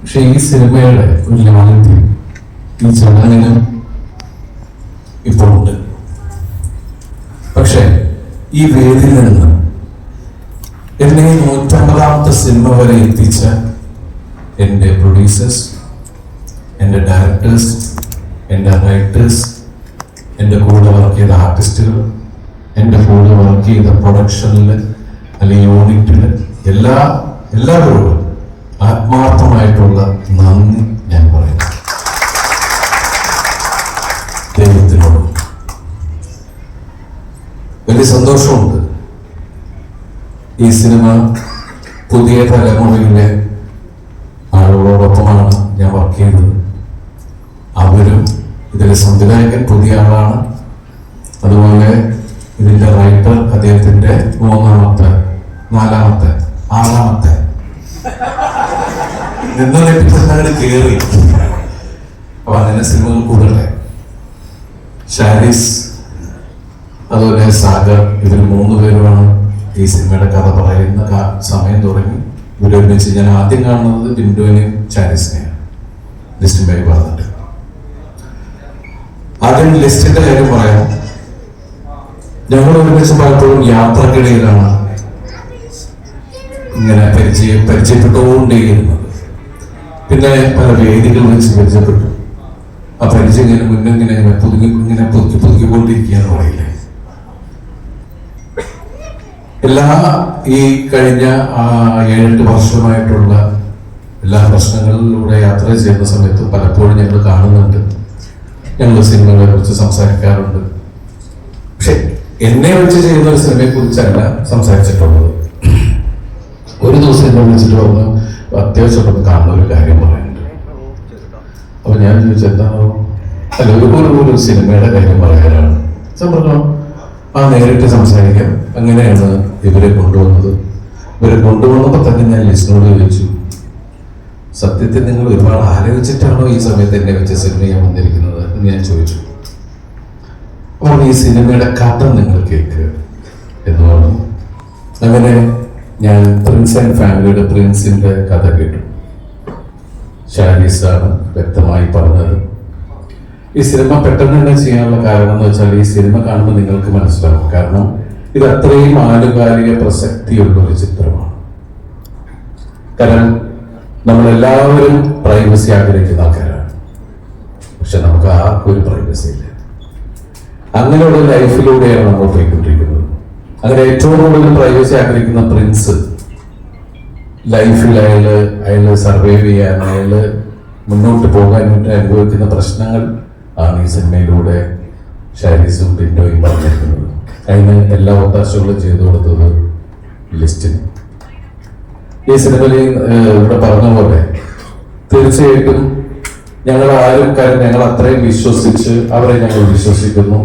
പക്ഷെ ഈ സിനിമയുടെ ഒരു ലാളിത്യം ഈ ചടങ്ങിന് ഇപ്പോഴുണ്ട്. പക്ഷെ ഈ വേദിയിൽ നിന്ന് എന്നെ നൂറ്റമ്പതാമത്തെ സിനിമ വരെ എത്തിച്ച എന്റെ പ്രൊഡ്യൂസേഴ്സ് എന്റെ ഡയറക്ടേഴ്സ് എന്റെ റൈറ്റേഴ്സ് എന്റെ കൂടെ വർക്ക് ചെയ്ത ആർട്ടിസ്റ്റുകൾ എന്റെ കൂടെ വർക്ക് ചെയ്ത പ്രൊഡക്ഷനിൽ അല്ലെങ്കിൽ യൂണിറ്റിൽ എല്ലാ എല്ലാവരോടും ആത്മാർത്ഥമായിട്ടുള്ള നന്ദി ഞാൻ പറയുന്നു. ദൈവത്തിനോട്. വലിയ സന്തോഷമുണ്ട്. ഈ സിനിമ പുതിയ തലമുറയിലെ ആളുകളോടൊപ്പമാണ് ഞാൻ വർക്ക് ചെയ്തത് അവരും ഇതിലെ സംവിധായകൻ പുതിയ ആളാണ്. അതുപോലെ ഇതിന്റെ റൈറ്റർ അദ്ദേഹത്തിന്റെ മൂന്നാമത്തെ നാലാമത്തെ ആറാമത്തെ. നിന്നതിനെ കയറി അപ്പൊ അങ്ങനെ സിനിമകൾ കൂടട്ടെ. ഷാരിസ് അതുപോലെ സാഗർ ഇവർ മൂന്ന് പേരുമാണ് ഈ സിനിമയുടെ കഥ പറയുന്ന സമയം തുടങ്ങി. ഇവരൊരുമിച്ച് ഞാൻ ആദ്യം കാണുന്നത് ബിന്ദുവിനെയും ചാരിസിനെയാണ് ലിസ്റ്റും പേര് പറഞ്ഞിട്ട്. ആദ്യം ലിസ്റ്റിന്റെ കാര്യം പറയാം. ഞങ്ങൾ ഒരുമിച്ച് പലപ്പോഴും യാത്രക്കിടയിലാണ് ഇങ്ങനെ പരിചയ പരിചയപ്പെട്ടുകൊണ്ടേയിരുന്നത് പിന്നെ പല വേദികൾ വെച്ച് പരിചയപ്പെട്ടു. ആ പരിചയം ഇങ്ങനെ മുന്നേ ഇങ്ങനെ ഇങ്ങനെ പുതുങ്ങി ഇങ്ങനെ പുതുക്കി പുതുക്കിക്കൊണ്ടിരിക്കുകയെന്ന് പറയില്ലേ എല്ലാ ഈ കഴിഞ്ഞ ആ, ഏഴെട്ട് വർഷമായിട്ടുള്ള എല്ലാ പ്രശ്നങ്ങളിലൂടെ യാത്ര ചെയ്യുന്ന സമയത്ത് പലപ്പോഴും ഞങ്ങൾ കാണുന്നുണ്ട്. ഞങ്ങൾ സിനിമകളെ കുറിച്ച് സംസാരിക്കാറുണ്ട്. പക്ഷെ എന്നെ വെച്ച് ചെയ്യുന്ന ഒരു സിനിമയെ കുറിച്ചല്ല സംസാരിച്ചിട്ടുള്ളത്. ഒരു ദിവസം എന്നെ വിളിച്ചിട്ട് പറഞ്ഞു അത്യാവശ്യം കാണുന്ന ഒരു കാര്യം പറയാനുണ്ട്. അപ്പൊ ഞാൻ ചോദിച്ചു എന്താണോ? അല്ല ഒരു ഒരു സിനിമയുടെ കാര്യം പറയാനാണ്. ഞാൻ ആ നേരിട്ട് സംസാരിക്കാം. അങ്ങനെയാണ് ഇവരെ കൊണ്ടുവന്നത്? ഇവരെ കൊണ്ടുവന്നപ്പോൾ തന്നെ ഞാൻ ലിസ്റ്റിനോട് ചോദിച്ചു സത്യത്തിൽ നിങ്ങൾ ഒരുപാട് ആലോചിച്ചിട്ടാണോ ഈ സമയത്ത് എന്നെ വെച്ച സിനിമ ഞാൻ വന്നിരിക്കുന്നത്? എന്ന് ഞാൻ ചോദിച്ചു. അപ്പോൾ ഈ സിനിമയുടെ കഥ നിങ്ങൾ കേൾക്കുക എന്ന് പറഞ്ഞു. അങ്ങനെ ഞാൻ പ്രിൻസ് ആൻഡ് ഫാമിലിയുടെ പ്രിൻസിന്റെ കഥ കേട്ടു. ഷാരീസ് ആണ് വ്യക്തമായി പറഞ്ഞത് ഈ സിനിമ പെട്ടെന്ന് തന്നെ ചെയ്യാനുള്ള കാരണം എന്ന് വെച്ചാൽ ഈ സിനിമ കാണുമ്പോൾ നിങ്ങൾക്ക് മനസ്സിലാവും. കാരണം ഇത് അത്രയും ആനുകാലിക പ്രസക്തിയുള്ള ഒരു ചിത്രമാണ്. കാരണം നമ്മളെല്ലാവരും പ്രൈവസി ആഗ്രഹിക്കുന്ന ആൾക്കാരാണ്. പക്ഷെ നമുക്ക് ആർക്കും ഒരു പ്രൈവസി ഇല്ല. അങ്ങനെയുള്ള ലൈഫിലൂടെയാണ് നമ്മൾ പോയിക്കൊണ്ടിരിക്കുന്നത്. അങ്ങനെ ഏറ്റവും കൂടുതൽ പ്രൈവസി ആഗ്രഹിക്കുന്ന പ്രിൻസ് ലൈഫിൽ അയാൾ അയാൾ സർവൈവ് ചെയ്യാൻ അയാൾ മുന്നോട്ട് പോകാൻ വേണ്ടി അനുഭവിക്കുന്ന പ്രശ്നങ്ങൾ ആണ് ഈ സിനിമയിലൂടെ ഷാരീസും പിന്നോയും പറഞ്ഞിരിക്കുന്നത്. അതിന് എല്ലാ ഒത്താശകളും ചെയ്തു കൊടുത്തത് ലിസ്റ്റിന്. ഈ സിനിമയിൽ ഇവിടെ പറഞ്ഞ പോലെ തീർച്ചയായിട്ടും ഞങ്ങൾ ആരും കാര്യം ഞങ്ങൾ അത്രയും വിശ്വസിച്ച് അവരെ ഞങ്ങൾ വിശ്വസിക്കുന്നു.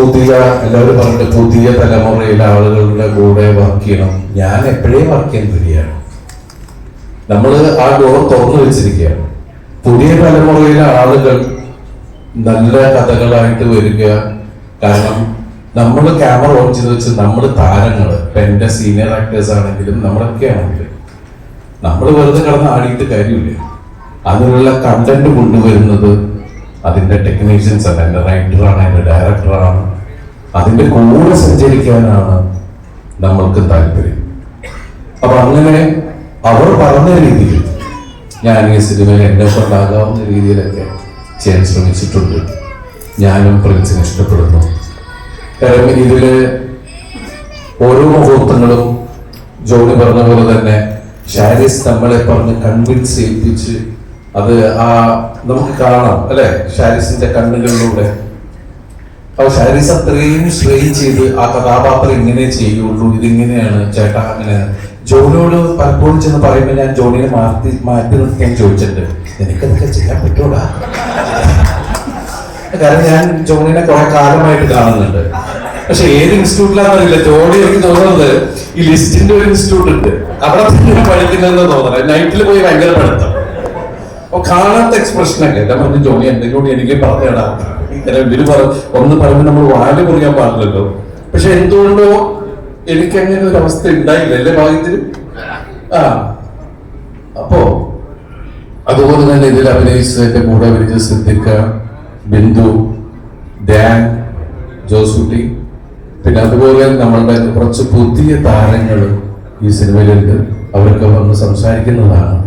പുതിയ എല്ലാവരും പറഞ്ഞിട്ട് പുതിയ തലമുറയിലെ ആളുകളുടെ കൂടെ വർക്ക് ചെയ്യണം. ഞാൻ എപ്പോഴേ വർക്ക് ചെയ്യാൻ വരികയാണ് നമ്മൾ ആ ഡോർ തുറന്നു വെച്ചിരിക്കുകയാണ്. പുതിയ തലമുറയിലെ ആളുകൾ നല്ല കഥകളായിട്ട് വരിക. കാരണം നമ്മൾ ക്യാമറ ഓൺ ചെയ്ത് വെച്ച് നമ്മൾ താരങ്ങൾ ഇപ്പൊ എന്റെ സീനിയർ ആക്ടേഴ്സ് ആണെങ്കിലും നമ്മളൊക്കെ ആണെങ്കിലും. നമ്മൾ വെറുതെ കിടന്ന് ആടിയിട്ട് കാര്യമില്ല. അതിനുള്ള കണ്ടന്റ് കൊണ്ടുവരുന്നത് അതിന്റെ ടെക്നീഷ്യൻസ് ആണ് എന്റെ റൈറ്ററാണ് എന്റെ ഡയറക്ടറാണ് അതിന്റെ കൂടെ സഞ്ചരിക്കാനാണ് നമ്മൾക്ക് താല്പര്യം. അപ്പൊ അങ്ങനെ അവർ പറഞ്ഞ രീതിയിൽ ഞാൻ ഈ സിനിമയിൽ എന്നെ കൊണ്ടാകാവുന്ന രീതിയിലൊക്കെ ചെയ്യാൻ ശ്രമിച്ചിട്ടുണ്ട്. ഞാനും പ്രിൻസിനെ ഇഷ്ടപ്പെടുന്നു. കാരണം ഇതിൽ ഓരോ മുഹൂർത്തങ്ങളും ജോലി പറഞ്ഞ പോലെ തന്നെ ഷാരിസ് നമ്മളെ പറഞ്ഞ് കൺവിൻസ് ചെയ്യിപ്പിച്ച് അത് ആ നമുക്ക് കാണാം അല്ലെ? ഷാരിസിന്റെ കണ്ണുകളിലൂടെ. അപ്പൊ ഷാരിസ് അത്രയും സ്ട്രെയിൻ ചെയ്ത് ആ കഥാപാത്രം ഇങ്ങനെ ചെയ്യുള്ളൂ ഇതിങ്ങനെയാണ് ചേട്ടാ അങ്ങനെ. ജോണിയോട് പലപ്പോഴും ചെന്ന് പറയുമ്പോൾ ഞാൻ ജോണിയെ മാറ്റി മാറ്റി നിർത്തിയാൻ ചോദിച്ചിട്ടുണ്ട്. എനിക്കതൊക്കെ ചെയ്യാൻ പറ്റൂടാ? കാരണം ഞാൻ ജോണിനെ കുറെ കാലമായിട്ട് കാണുന്നുണ്ട്. പക്ഷെ ഏത് ഇൻസ്റ്റിറ്റ്യൂട്ടിലാണെന്നറിയില്ല ജോണി എനിക്ക് തോന്നുന്നത് ഈ ലിസ്റ്റിന്റെ ഒരു ഇൻസ്റ്റിറ്റ്യൂട്ട് ഉണ്ട് അവിടെ തന്നെ പഠിക്കുന്നതെന്ന് തോന്നുന്നത് നൈറ്റിൽ പോയി ഭയങ്കര പഠിത്തം. അപ്പൊ കാണാത്ത എക്സ്പ്രഷൻ ഒക്കെ എല്ലാം പറഞ്ഞു ജോണി എന്തെങ്കിലും എനിക്ക് പറഞ്ഞാടാ. ഇവർ പറ ഒന്ന് പറയുമ്പോൾ നമ്മൾ വാൽ മുറിയാൻ പാടില്ലല്ലോ. പക്ഷെ എന്തുകൊണ്ടോ എനിക്ക് അങ്ങനെ ഒരു അവസ്ഥ ഉണ്ടായില്ല. എന്റെ ഭാഗ്യത്തിൽ ആ. അപ്പോ അതുപോലെ തന്നെ ഇതിൽ അഭിനയിച്ചതിന്റെ കൂടെ അഭിനയിച്ച സിദ്ധിക്ക ബിന്ദു ഡാൻ ജോസുട്ടി. പിന്നെ അതുപോലെ നമ്മളുടെ കുറച്ച് പുതിയ താരങ്ങൾ ഈ സിനിമയിലുണ്ട്. അവരൊക്കെ വന്ന് സംസാരിക്കുന്നതാണ്.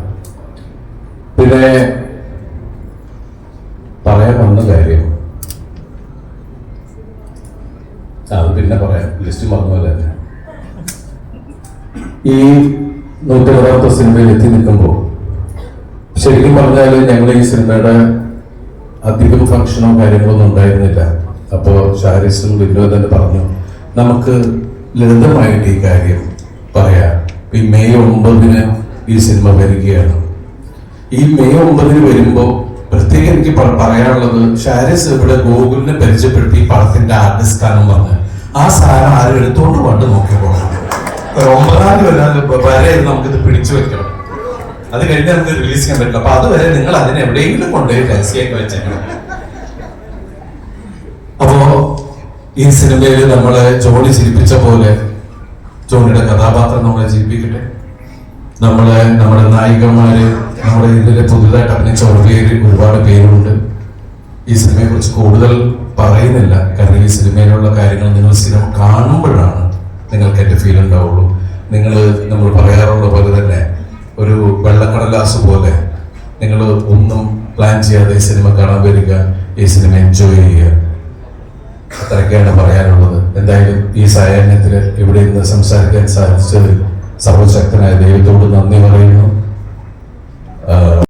പിന്നെ പറയാൻ വന്ന കാര്യം അത് പിന്നെ പറയാം. ലിസ്റ്റ് മറന്നുപോലെ ഈ നൂറ്ററുപതാമത്തെ സിനിമയിൽ എത്തി നിൽക്കുമ്പോൾ ശരിക്കും പറഞ്ഞാൽ ഞങ്ങൾ ഈ സിനിമയുടെ അധികം ഫംഗ്ഷനോ കാര്യങ്ങളൊന്നും ഉണ്ടായിരുന്നില്ല. അപ്പോൾ ഷാരിസും ബിന്ദു തന്നെ പറഞ്ഞു നമുക്ക് ലളിതമായിട്ട് ഈ കാര്യം പറയാം. ഈ മെയ് ഒമ്പതിന് ഈ സിനിമ വരികയാണ്. ഈ മെയ് ഒമ്പതിന് വരുമ്പോൾ പ്രത്യേകം എനിക്ക് പറയാനുള്ളത് ഷാരിസ് ഇവിടെ ഗൂഗിളിനെ പരിചയപ്പെടുത്തി പടത്തിന്റെ ആർട്ടിസ്റ്റ് സ്ഥാനം പറഞ്ഞ്. ആ സാധനം ആരും എടുത്തോണ്ട് പണ്ട് നോക്കിയപ്പോൾ ഒമ്പതാം തീയതി വരെ നമുക്കിത് പിടിച്ചു വെക്കണം. അത് കഴിഞ്ഞ് നമുക്ക് റിലീസ് ചെയ്യാൻ പറ്റില്ല. അപ്പൊ അതുവരെ നിങ്ങൾ അതിനെ എവിടെയെങ്കിലും കൊണ്ടുപോയി രഹസ്യമൊക്കെ വെച്ചേക്കണം. അപ്പോ ഈ സിനിമയിൽ നമ്മളെ ജോണി ചിരിപ്പിച്ച പോലെ ജോണിയുടെ കഥാപാത്രം നമ്മളെ ചിരിപ്പിക്കട്ടെ? നമ്മളെ നമ്മുടെ നായികന്മാര് നമ്മുടെ ഇതിൽ പുതുതായിട്ട് അഭിനയിച്ച പേര് ഒരുപാട് പേരുണ്ട്. ഈ സിനിമയെ കുറിച്ച് കൂടുതൽ പറയുന്നില്ല. കാരണം ഈ സിനിമയിലുള്ള കാര്യങ്ങൾ നിങ്ങൾ സിനിമ കാണുമ്പോഴാണ് നിങ്ങൾക്ക് എന്റെ ഫീൽ ഉണ്ടാവുള്ളൂ. നിങ്ങൾ നമ്മൾ പറയാറുള്ള പോലെ തന്നെ ഒരു വെള്ളക്കടലാസ് പോലെ നിങ്ങൾ ഒന്നും പ്ലാൻ ചെയ്യാതെ ഈ സിനിമ കാണാൻ വരിക ഈ സിനിമ എൻജോയ് ചെയ്യുക. അത്രയൊക്കെയാണ് പറയാനുള്ളത്. എന്തായാലും ഈ സായാഹ്നത്തിൽ ഇവിടെ നിന്ന് സംസാരിക്കാൻ സാധിച്ചത് സർവശക്തനായ ദൈവത്തോട് നന്ദി പറയുന്നു. uh,